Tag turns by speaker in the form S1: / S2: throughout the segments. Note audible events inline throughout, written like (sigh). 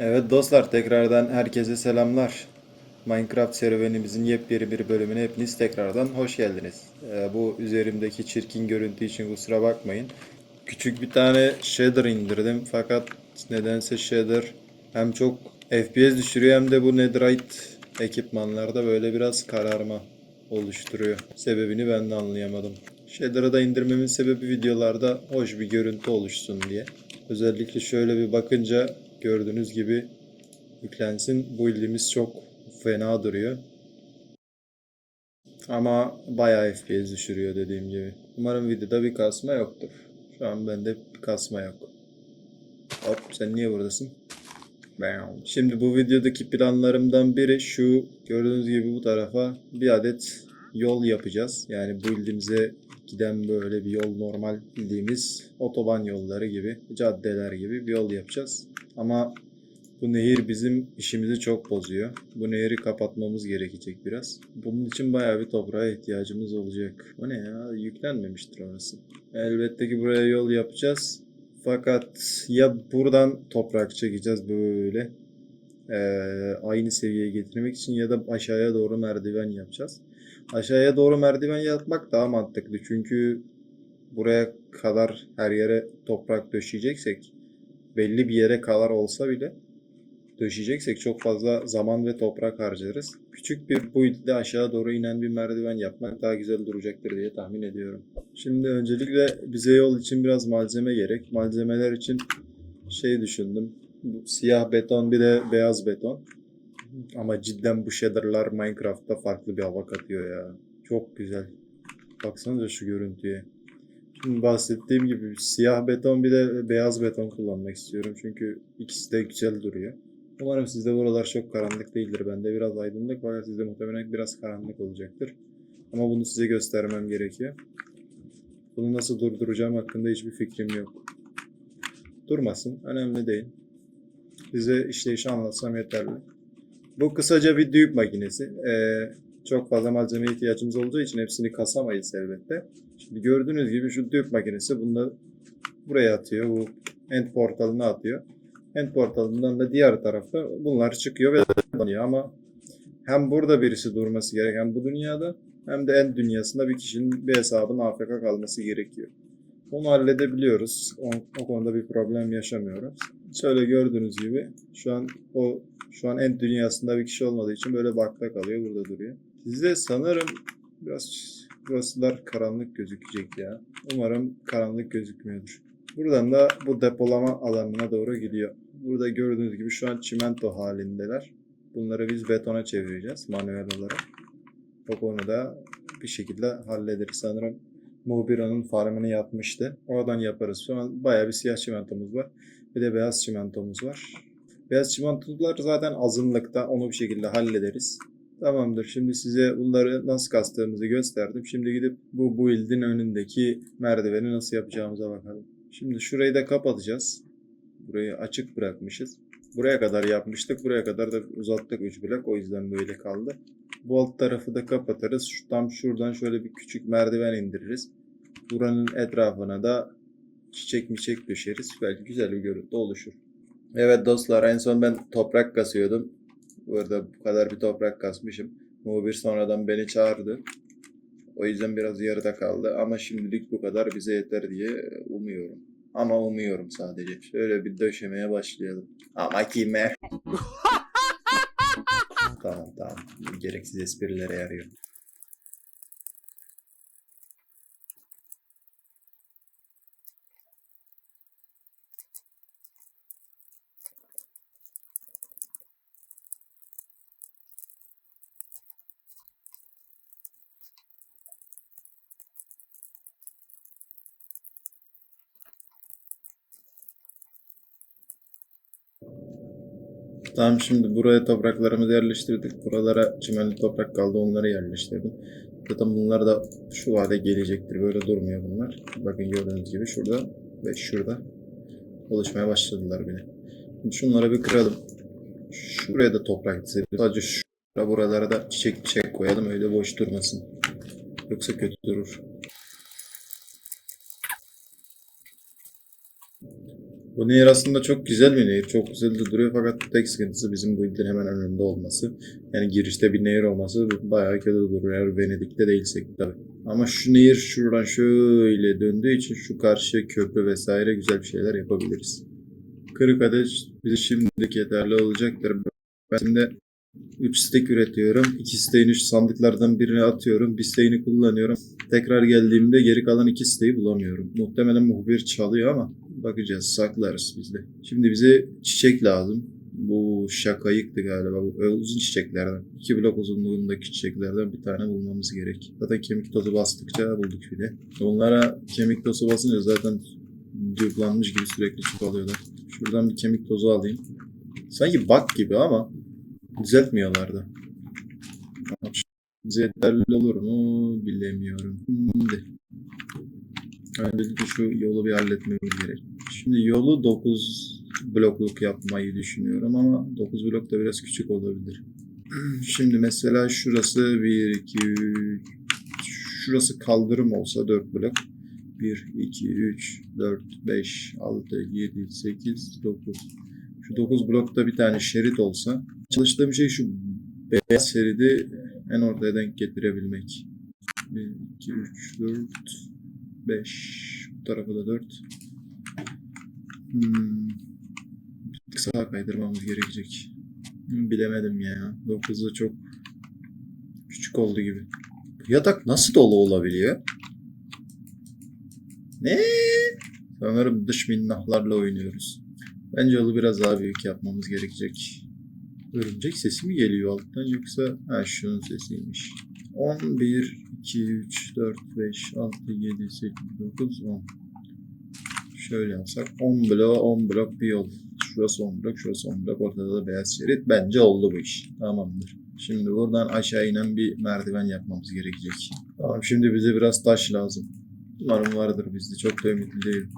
S1: Evet dostlar tekrardan herkese selamlar. Minecraft serüvenimizin yepyeni bir bölümüne hepiniz tekrardan hoş geldiniz. Ee, bu üzerimdeki çirkin görüntü için kusura bakmayın. Küçük bir tane shader indirdim fakat nedense shader hem çok FPS düşürüyor hem de bu netherite ekipmanlarda böyle biraz kararma oluşturuyor. Sebebini ben de anlayamadım. Shader'ı da indirmemin sebebi videolarda hoş bir görüntü oluşsun diye. Özellikle şöyle bir bakınca gördüğünüz gibi yüklensin. Bu ilimiz çok fena duruyor. Ama bayağı FPS düşürüyor dediğim gibi. Umarım videoda bir kasma yoktur. Şu an bende bir kasma yok. Hop sen niye buradasın? Şimdi bu videodaki planlarımdan biri şu gördüğünüz gibi bu tarafa bir adet yol yapacağız. Yani bu ilimize giden böyle bir yol normal bildiğimiz otoban yolları gibi, caddeler gibi bir yol yapacağız. Ama bu nehir bizim işimizi çok bozuyor. Bu nehri kapatmamız gerekecek biraz. Bunun için bayağı bir toprağa ihtiyacımız olacak. O ne ya? Yüklenmemiştir orası. Elbette ki buraya yol yapacağız. Fakat ya buradan toprak çekeceğiz böyle eee, aynı seviyeye getirmek için ya da aşağıya doğru merdiven yapacağız. Aşağıya doğru merdiven yapmak daha mantıklı çünkü buraya kadar her yere toprak döşeyeceksek belli bir yere kadar olsa bile döşeyeceksek çok fazla zaman ve toprak harcarız. Küçük bir build'de aşağı doğru inen bir merdiven yapmak daha güzel duracaktır diye tahmin ediyorum. Şimdi öncelikle bize yol için biraz malzeme gerek. Malzemeler için şey düşündüm. Bu siyah beton bir de beyaz beton. Ama cidden bu shader'lar Minecraft'ta farklı bir hava katıyor ya. Çok güzel. Baksanıza şu görüntüye. Bahsettiğim gibi siyah beton bir de beyaz beton kullanmak istiyorum. Çünkü ikisi de güzel duruyor. Umarım sizde buralar çok karanlık değildir. Bende biraz aydınlık fakat sizde muhtemelen biraz karanlık olacaktır. Ama bunu size göstermem gerekiyor. Bunu nasıl durduracağım hakkında hiçbir fikrim yok. Durmasın. Önemli değil. Size işleyişi anlatsam yeterli. Bu kısaca bir düğüm makinesi. Ee, çok fazla malzemeye ihtiyacımız olduğu için hepsini kasamayız elbette. Şimdi gördüğünüz gibi şu düğüm makinesi da buraya atıyor. Bu end portalına atıyor. End portalından da diğer tarafta bunlar çıkıyor ve dönüyor ama hem burada birisi durması gerek hem bu dünyada hem de end dünyasında bir kişinin bir hesabın AFK kalması gerekiyor. Bunu halledebiliyoruz. O, o konuda bir problem yaşamıyoruz. Şöyle gördüğünüz gibi şu an o şu an end dünyasında bir kişi olmadığı için böyle bakta kalıyor burada duruyor. Size sanırım biraz burasılar karanlık gözükecek ya. Umarım karanlık gözükmüyordur. Buradan da bu depolama alanına doğru gidiyor. Burada gördüğünüz gibi şu an çimento halindeler. Bunları biz betona çevireceğiz manuel olarak. O konuda bir şekilde hallederiz. Sanırım Muhbira'nın farmını yapmıştı. Oradan yaparız. An bayağı bir siyah çimentomuz var. Bir de beyaz çimentomuz var. Beyaz çimentolar zaten azınlıkta. Onu bir şekilde hallederiz. Tamamdır. Şimdi size bunları nasıl kastığımızı gösterdim. Şimdi gidip bu build'in önündeki merdiveni nasıl yapacağımıza bakalım. Şimdi şurayı da kapatacağız. Burayı açık bırakmışız. Buraya kadar yapmıştık. Buraya kadar da uzattık 3 blok. O yüzden böyle kaldı. Bu alt tarafı da kapatırız. Şu, tam şuradan şöyle bir küçük merdiven indiririz. Buranın etrafına da çiçek miçek döşeriz. Belki güzel bir görüntü oluşur. Evet dostlar en son ben toprak kasıyordum. Burada bu kadar bir toprak kasmışım. Muhbir sonradan beni çağırdı. O yüzden biraz yarıda kaldı ama şimdilik bu kadar bize yeter diye umuyorum. Ama umuyorum sadece. Şöyle bir döşemeye başlayalım. Ama kime? (laughs) tamam tamam. Gereksiz esprilere yarıyor. Tamam şimdi buraya topraklarımızı yerleştirdik. Buralara çimenli toprak kaldı onları yerleştirdim. Zaten bunlar da şu vade gelecektir. Böyle durmuyor bunlar. Bakın gördüğünüz gibi şurada ve şurada oluşmaya başladılar bile. Şimdi şunları bir kıralım. Şuraya da toprak dizelim. Sadece şuraya buralara da çiçek çiçek koyalım öyle boş durmasın. Yoksa kötü durur. Bu nehir aslında çok güzel bir nehir. Çok güzel de duruyor fakat tek sıkıntısı bizim bu ilin hemen önünde olması. Yani girişte bir nehir olması bayağı kötü duruyor. Eğer Venedik'te değilsek tabii. Ama şu nehir şuradan şöyle döndüğü için şu karşıya köprü vesaire güzel bir şeyler yapabiliriz. 40 adet bize şimdilik yeterli olacaktır. Ben şimdi 3 stek üretiyorum. 2 steğini şu sandıklardan birine atıyorum. Bir steğini kullanıyorum. Tekrar geldiğimde geri kalan 2 steği bulamıyorum. Muhtemelen muhbir çalıyor ama bakacağız. Saklarız biz de. Şimdi bize çiçek lazım. Bu şakayıktı galiba. Bu uzun çiçeklerden. 2 blok uzunluğundaki çiçeklerden bir tane bulmamız gerek. Zaten kemik tozu bastıkça bulduk bile. Bunlara kemik tozu basınca zaten cıvlanmış gibi sürekli çoğalıyorlar. Şuradan bir kemik tozu alayım. Sanki bak gibi ama düzeltmiyorlar da. Bize yeterli olur mu bilemiyorum. Şimdi. Öncelikle şu yolu bir halletmemiz gerek. Şimdi yolu 9 blokluk yapmayı düşünüyorum ama 9 blok da biraz küçük olabilir. Şimdi mesela şurası 1, 2, 3, şurası kaldırım olsa 4 blok. 1, 2, 3, 4, 5, 6, 7, 8, 9. Şu 9 blokta bir tane şerit olsa çalıştığım şey şu beyaz şeridi en ortaya denk getirebilmek. 1, 2, 3, 4, 5. Bu tarafa da 4. Hmm. Sağa kaydırmamız gerekecek. Bilemedim ya. 9'da çok küçük oldu gibi. Bu yatak nasıl dolu olabiliyor? Ne? Sanırım dış minnahlarla oynuyoruz. Bence yolu biraz daha büyük yapmamız gerekecek. Örümcek sesi mi geliyor alttan yoksa ha şunun sesiymiş. 11, 2, 3, 4, 5, 6, 7, 8, 9, 10. Şöyle yapsak 10 blok 10 blok bir yol. Şurası 10 blok, şurası 10 blok. Ortada da beyaz şerit. Bence oldu bu iş. Tamamdır. Şimdi buradan aşağı inen bir merdiven yapmamız gerekecek. Tamam şimdi bize biraz taş lazım. Umarım vardır bizde. Çok da ümitli değilim.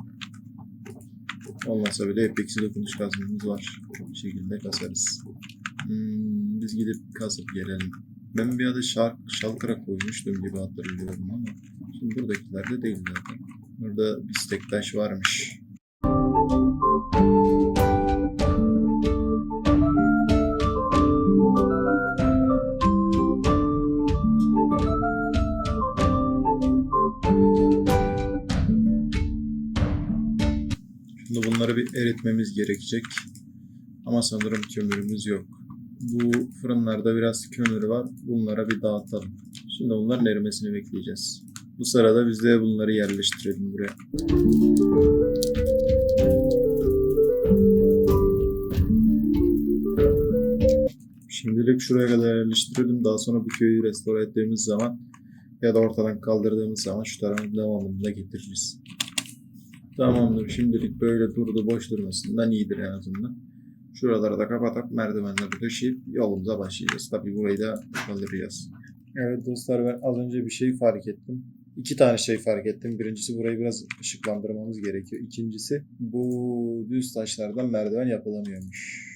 S1: Olmasa bile epeksi dokunuş kazmamız var. Bu şekilde kasarız. Hmm, biz gidip kasıp gelelim. Ben bir adı şark, şalkıra koymuştum gibi hatırlıyorum ama şimdi buradakilerde değil zaten. Burada bir taş varmış. Şimdi bunları bir eritmemiz gerekecek. Ama sanırım kömürümüz yok. Bu fırınlarda biraz kömür var. Bunlara bir dağıtalım. Şimdi onların erimesini bekleyeceğiz. Bu sırada biz de bunları yerleştirelim buraya. Şimdilik şuraya kadar yerleştirelim. Daha sonra bu köyü restore ettiğimiz zaman ya da ortadan kaldırdığımız zaman şu tarafın devamını da getiririz. Tamamdır. Şimdilik böyle durdu boş durmasından iyidir en azından. Şuraları da kapatıp merdivenleri döşeyip yolumuza başlayacağız. Tabii burayı da kaldıracağız. Evet dostlar ben az önce bir şey fark ettim. İki tane şey fark ettim. Birincisi burayı biraz ışıklandırmamız gerekiyor. İkincisi bu düz taşlardan merdiven yapılamıyormuş.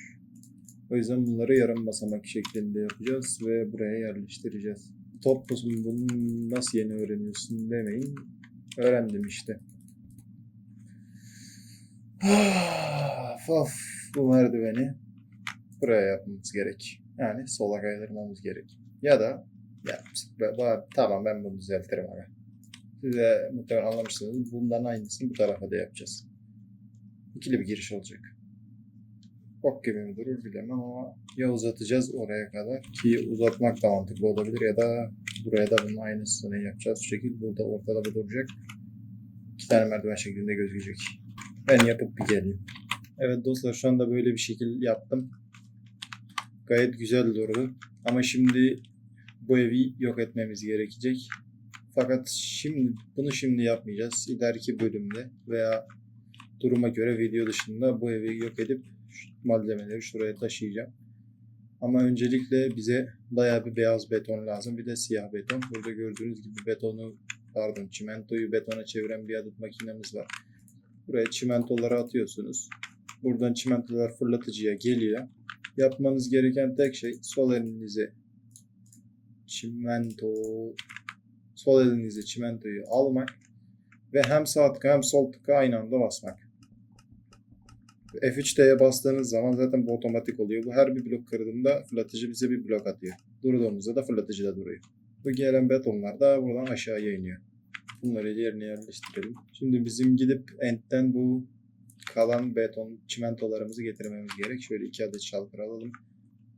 S1: O yüzden bunları yarım basamak şeklinde yapacağız ve buraya yerleştireceğiz. Top bunu nasıl yeni öğreniyorsun demeyin. Öğrendim işte. Of, of, bu merdiveni buraya yapmamız gerek. Yani sola kaydırmamız gerek. Ya da ya, tamam ben bunu düzeltirim abi. Size muhtemelen anlamışsınız. Bundan aynısını bu tarafa da yapacağız. İkili bir giriş olacak. Bok gibi mi durur bilemem ama ya uzatacağız oraya kadar ki uzatmak da mantıklı olabilir ya da buraya da bunun aynısını yapacağız. Şu şekil burada ortada bu duracak. İki tane merdiven şeklinde gözükecek. Ben yapıp bir geleyim. Evet dostlar şu anda böyle bir şekil yaptım. Gayet güzel durdu. Ama şimdi bu evi yok etmemiz gerekecek. Fakat şimdi bunu şimdi yapmayacağız. İleriki bölümde veya duruma göre video dışında bu evi yok edip malzemeleri şuraya taşıyacağım. Ama öncelikle bize bayağı bir beyaz beton lazım. Bir de siyah beton. Burada gördüğünüz gibi betonu pardon çimentoyu betona çeviren bir adet makinemiz var. Buraya çimentoları atıyorsunuz. Buradan çimentolar fırlatıcıya geliyor. Yapmanız gereken tek şey sol elinize çimento sol elinize çimentoyu almak ve hem sağ tıka hem sol tıka aynı anda basmak. F3'teye bastığınız zaman zaten bu otomatik oluyor. Bu her bir blok kırdığında fırlatıcı bize bir blok atıyor. Durduğumuzda da fırlatıcı da duruyor. Bu gelen betonlar da buradan aşağıya iniyor. Bunları yerine yerleştirelim. Şimdi bizim gidip endten bu kalan beton çimentolarımızı getirmemiz gerek. Şöyle iki adet şalkır alalım.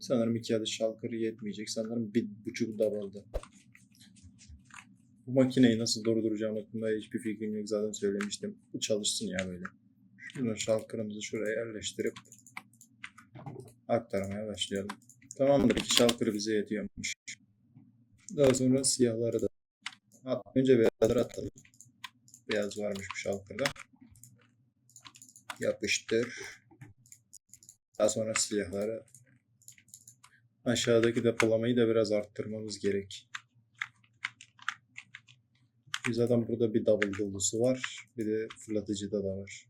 S1: Sanırım iki adet şalkır yetmeyecek. Sanırım bir buçuk davaldı. Bu makineyi nasıl durduracağım hakkında hiçbir fikrim yok. Zaten söylemiştim. Bu çalışsın ya böyle. Şunu şalkırımızı şuraya yerleştirip aktarmaya başlayalım. Tamamdır. iki şalkır bize yetiyormuş. Daha sonra siyahları da At, önce beyazları atalım. Beyaz varmış bu şalkırda. Yapıştır. Daha sonra siyahları. Aşağıdaki depolamayı da biraz arttırmamız gerek. Zaten burada bir double dolusu var. Bir de fırlatıcıda da var.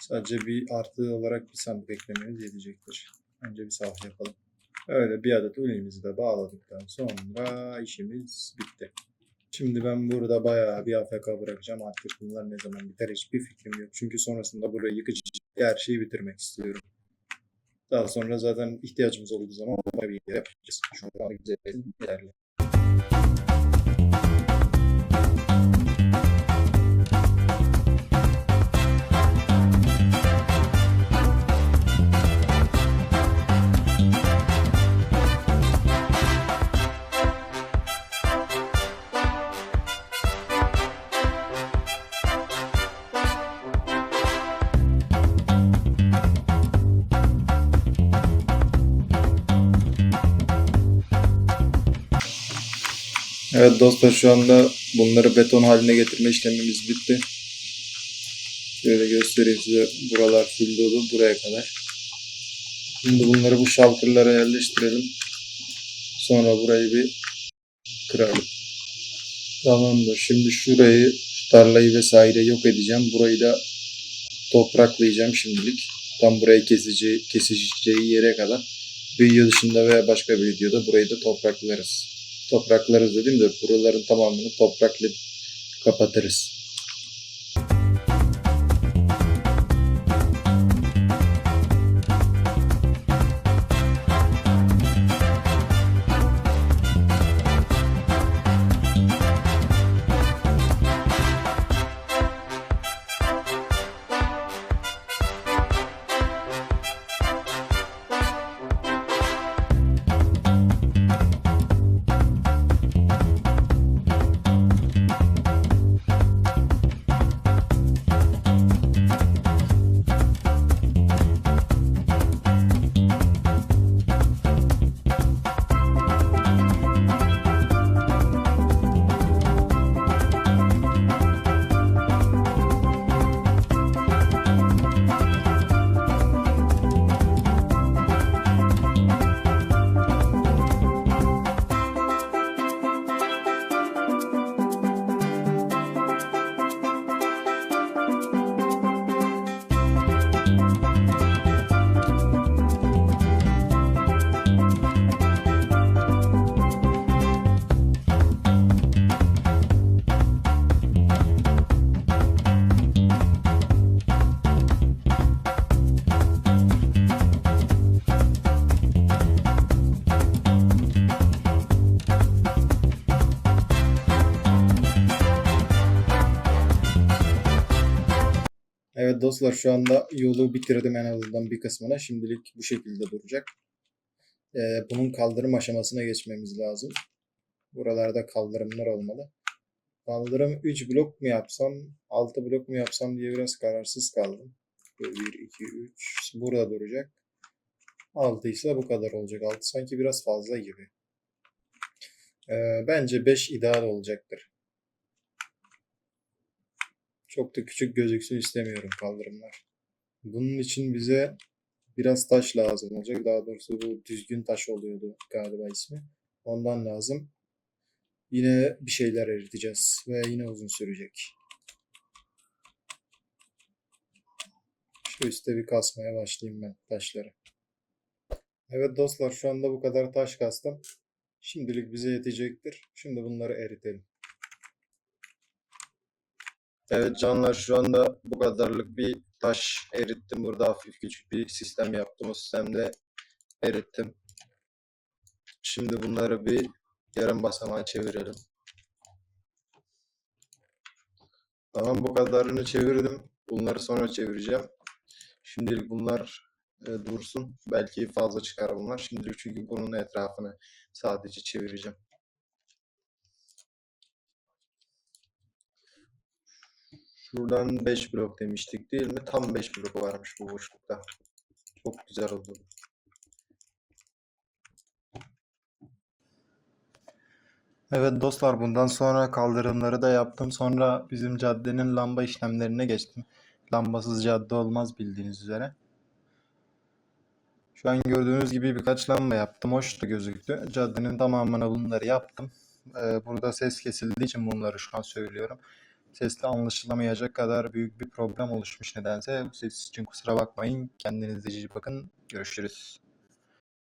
S1: Sadece bir artı olarak bir sandık eklememiz yetecektir. Önce bir saf yapalım. Öyle bir adet ulimizi de bağladıktan sonra işimiz bitti. Şimdi ben burada bayağı bir AFK bırakacağım. Artık bunlar ne zaman biter hiçbir fikrim yok. Çünkü sonrasında burayı yıkıcı her şeyi bitirmek istiyorum. Daha sonra zaten ihtiyacımız olduğu zaman bir yapacağız. Şu an yeterli. Evet dostlar şu anda bunları beton haline getirme işlemimiz bitti. Şöyle göstereyim size. Buralar full dolu buraya kadar. Şimdi bunları bu şalkırlara yerleştirelim. Sonra burayı bir kıralım. Tamamdır. Şimdi şurayı, şu tarlayı vesaire yok edeceğim. Burayı da topraklayacağım şimdilik. Tam burayı kesici, kesişeceği yere kadar. Video dışında veya başka bir videoda burayı da topraklarız topraklarız dedim de buraların tamamını toprakla kapatırız. Dostlar şu anda yolu bitirdim en azından bir kısmına. Şimdilik bu şekilde duracak. Ee, bunun kaldırım aşamasına geçmemiz lazım. Buralarda kaldırımlar olmalı. Kaldırım 3 blok mu yapsam, 6 blok mu yapsam diye biraz kararsız kaldım. 1, 2, 3. Burada duracak. 6 ise bu kadar olacak. 6 sanki biraz fazla gibi. Ee, bence 5 ideal olacaktır. Çok da küçük gözüksün istemiyorum kaldırımlar. Bunun için bize biraz taş lazım olacak. Daha doğrusu bu düzgün taş oluyordu galiba ismi. Ondan lazım. Yine bir şeyler eriteceğiz ve yine uzun sürecek. Şu üstte bir kasmaya başlayayım ben taşları. Evet dostlar şu anda bu kadar taş kastım. Şimdilik bize yetecektir. Şimdi bunları eritelim. Evet canlar şu anda bu kadarlık bir taş erittim. Burada hafif küçük bir sistem yaptım. O sistemde erittim. Şimdi bunları bir yarım basamağa çevirelim. Tamam bu kadarını çevirdim. Bunları sonra çevireceğim. Şimdilik bunlar e, dursun. Belki fazla çıkar bunlar. Şimdilik çünkü bunun etrafını sadece çevireceğim. Şuradan 5 blok demiştik değil mi? Tam 5 blok varmış bu boşlukta. Çok güzel oldu. Evet dostlar bundan sonra kaldırımları da yaptım. Sonra bizim caddenin lamba işlemlerine geçtim. Lambasız cadde olmaz bildiğiniz üzere. Şu an gördüğünüz gibi birkaç lamba yaptım. Hoş da gözüktü. Caddenin tamamına bunları yaptım. Ee, burada ses kesildiği için bunları şu an söylüyorum. Sesle anlaşılamayacak kadar büyük bir problem oluşmuş nedense. Bu ses için kusura bakmayın. Kendinize iyi bakın. Görüşürüz.